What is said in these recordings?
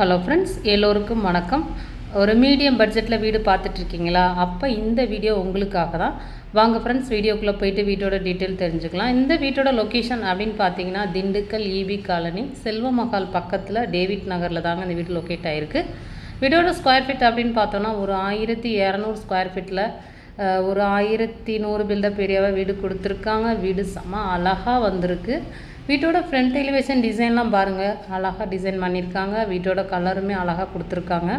Hello friends எல்லோருக்கும் வணக்கம். ஒரு மீடியம் பட்ஜெட்டில் வீடு பார்த்துட்ருக்கீங்களா? அப்போ இந்த வீடியோ உங்களுக்காக தான். வாங்க ஃப்ரெண்ட்ஸ் வீடியோக்குள்ளே போயிட்டு வீட்டோட டீட்டெயில் தெரிஞ்சுக்கலாம். இந்த வீட்டோட லொக்கேஷன் அப்படின்னு பார்த்தீங்கன்னா திண்டுக்கல் இபி காலனி செல்வமகால் பக்கத்தில் டேவிட் நகரில் தாங்க இந்த வீடு லொக்கேட் ஆகிருக்கு வீடோட ஸ்கொயர் ஃபீட் அப்படின்னு பார்த்தோன்னா ஒரு ஆயிரத்தி இரநூறு ஸ்கொயர் ஃபீட்டில் ஒரு ஆயிரத்தி நூறு பில்டப் ஏரியாவை வீடு கொடுத்துருக்காங்க. வீடு செம்ம அழகாக வந்திருக்கு. வீட்டோட ஃப்ரண்ட் எலிவேஷன் டிசைன்லாம் பாருங்கள் அழகாக டிசைன் பண்ணியிருக்காங்க. வீட்டோட கலருமே அழகாக கொடுத்துருக்காங்க.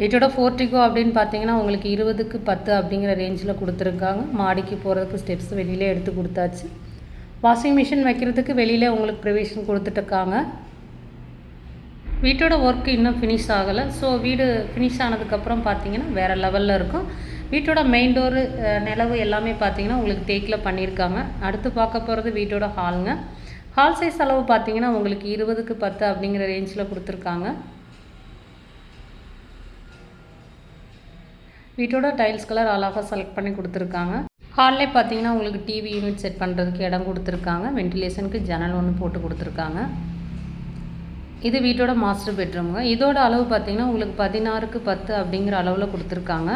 வீட்டோட ஃபோர்டிகோ அப்படின்னு பார்த்தீங்கன்னா உங்களுக்கு இருபதுக்கு பத்து அப்படிங்கிற ரேஞ்சில் கொடுத்துருக்காங்க. மாடிக்கு போகிறதுக்கு ஸ்டெப்ஸ் வெளியிலே எடுத்து கொடுத்தாச்சு. வாஷிங் மிஷின் வைக்கிறதுக்கு வெளியில் உங்களுக்கு ப்ரிவிஷன் கொடுத்துட்ருக்காங்க வீட்டோட ஒர்க் இன்னும் ஃபினிஷ் ஆகலை. ஸோ வீடு ஃபினிஷ் ஆனதுக்கப்புறம் பார்த்தீங்கன்னா வேறு லெவலில் இருக்கும். வீட்டோட மெயின் டோரு நிலவு எல்லாமே பார்த்தீங்கன்னா உங்களுக்கு தேக்கில் பண்ணியிருக்காங்க அடுத்து பார்க்க போகிறது வீட்டோட ஹாலுங்க ஹால் சைஸ் அளவு பார்த்தீங்கன்னா உங்களுக்கு இருபதுக்கு பத்து அப்படிங்கிற ரேஞ்சில் கொடுத்துருக்காங்க. வீட்டோட டைல்ஸ் கலர் அழகாக செலக்ட் பண்ணி கொடுத்துருக்காங்க. ஹால்லே பார்த்தீங்கன்னா உங்களுக்கு டிவி யூனிட் செட் பண்ணுறதுக்கு இடம் கொடுத்துருக்காங்க. வென்டிலேஷனுக்கு ஜன்னல் ஒன்று போட்டு கொடுத்துருக்காங்க. இது வீட்டோட மாஸ்டர் பெட்ரூமுங்க இதோட அளவு பார்த்திங்கன்னா உங்களுக்கு பதினாறுக்கு பத்து அப்படிங்கிற அளவில் கொடுத்துருக்காங்க.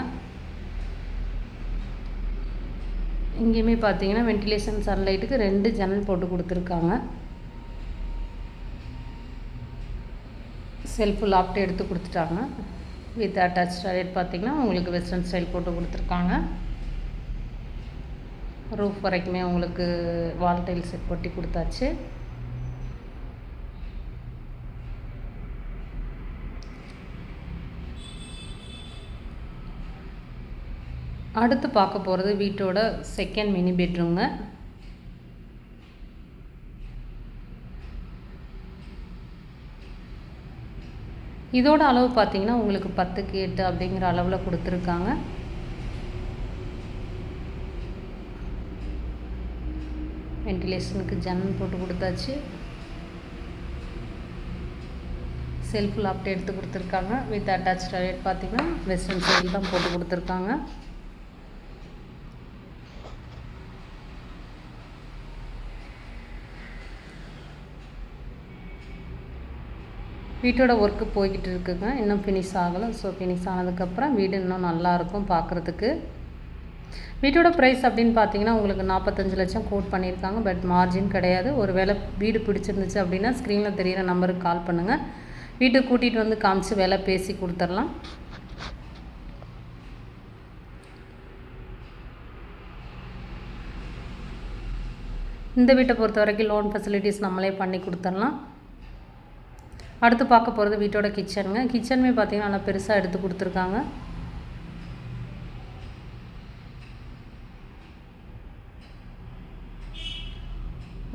இங்கேயுமே பார்த்தீங்கன்னா வென்டிலேஷன் சன்லைட்டுக்கு ரெண்டு ஜன்னல் போட்டு கொடுத்துருக்காங்க. செல்ஃபு லாப்ட் எடுத்து கொடுத்துட்டாங்க. வித் அட்டாச் டாய்லெட் பார்த்தீங்கன்னா உங்களுக்கு வெஸ்டர்ன் ஸ்டைல் போட்டு கொடுத்துருக்காங்க. ரூஃப் வரைக்குமே உங்களுக்கு வால் டைல் செட் போட்டி கொடுத்தாச்சு. அடுத்து பார்க்க போகிறது வீட்டோட செகண்ட் மினி பெட்ரூம்ங்க இதோட அளவு பார்த்தீங்கன்னா உங்களுக்கு பத்துக்கு எட்டு அப்படிங்கிற அளவில் கொடுத்துருக்காங்க. வென்டிலேஷனுக்கு ஜன்னல் போட்டு கொடுத்தாச்சு. செல்ஃப் லாப்ட் எடுத்து கொடுத்துருக்காங்க. வித் அட்டாச் டாய்லெட் பார்த்தீங்கன்னா வெஸ்டர்ன் சைடில் தான் போட்டு கொடுத்துருக்காங்க. வீட்டோட ஒர்க்கு போய்கிட்டு இருக்குங்க. இன்னும் ஃபினிஷ் ஆகலை. ஸோ ஃபினிஷ் ஆனதுக்கப்புறம் வீடு இன்னும் நல்லாயிருக்கும் பார்க்குறதுக்கு வீட்டோட ப்ரைஸ் அப்படின்னு பார்த்தீங்கன்னா உங்களுக்கு நாற்பத்தஞ்சு லட்சம் கோட் பண்ணியிருக்காங்க. பட் மார்ஜின் கிடையாது. ஒரு வேளை வீடு பிடிச்சிருந்துச்சு அப்படின்னா ஸ்க்ரீனில் தெரிகிற நம்பருக்கு கால் பண்ணுங்கள் வீட்டுக்கு கூட்டிகிட்டு வந்து காமிச்சு வேலை பேசி கொடுத்துர்லாம் இந்த வீட்டை பொறுத்த வரைக்கும் லோன் ஃபெசிலிட்டிஸ் நம்மளே பண்ணி கொடுத்துர்லாம் அடுத்து பார்க்க போகிறது வீட்டோட கிச்சனுங்க. கிச்சனுமே பார்த்திங்கன்னா நல்லா பெருசாக எடுத்து கொடுத்துருக்காங்க.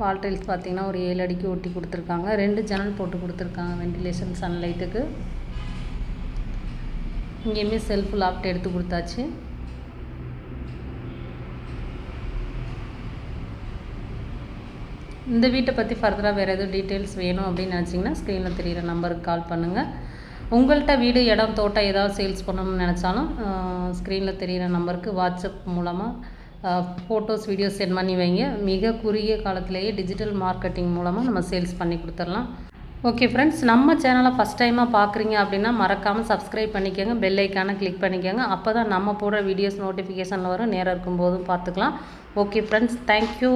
வால் டைல்ஸ் பார்த்திங்கன்னா ஒரு ஏழு அடிக்கு ஒட்டி கொடுத்துருக்காங்க. ரெண்டு ஜன்னல் போட்டு கொடுத்துருக்காங்க வென்டிலேஷன் சன்லைட்டுக்கு. இங்கேயுமே செல்ஃப் லாப்ட் எடுத்து கொடுத்தாச்சு. இந்த வீட்டை பற்றி ஃபர்தராக வேறு எதுவும் டீட்டெயில்ஸ் வேணும் அப்படின்னு நினச்சிங்கன்னா ஸ்க்ரீனில் தெரிகிற நம்பருக்கு கால் பண்ணுங்கள் உங்கள்கிட்ட வீடு இடம் தோட்டம் ஏதாவது சேல்ஸ் பண்ணணும்னு நினச்சாலும் ஸ்க்ரீனில் தெரிகிற நம்பருக்கு வாட்ஸ்அப் மூலமாக ஃபோட்டோஸ் வீடியோஸ் சென்ட் பண்ணி வைங்க. மிக குறுகிய காலத்திலேயே டிஜிட்டல் மார்க்கெட்டிங் மூலமாக நம்ம சேல்ஸ் பண்ணி கொடுத்துடலாம். ஓகே ஃப்ரெண்ட்ஸ் நம்ம சேனலை ஃபஸ்ட் டைமாக பார்க்குறீங்க அப்படின்னா மறக்காமல் சப்ஸ்கிரைப் பண்ணிக்கோங்க. பெல் ஐக்கானை கிளிக் பண்ணிக்கோங்க. அப்போ தான் நம்ம போடுற வீடியோஸ் நோட்டிஃபிகேஷனில் வரும். நேரம் இருக்கும்போதும் பார்த்துக்கலாம். Okay friends thank you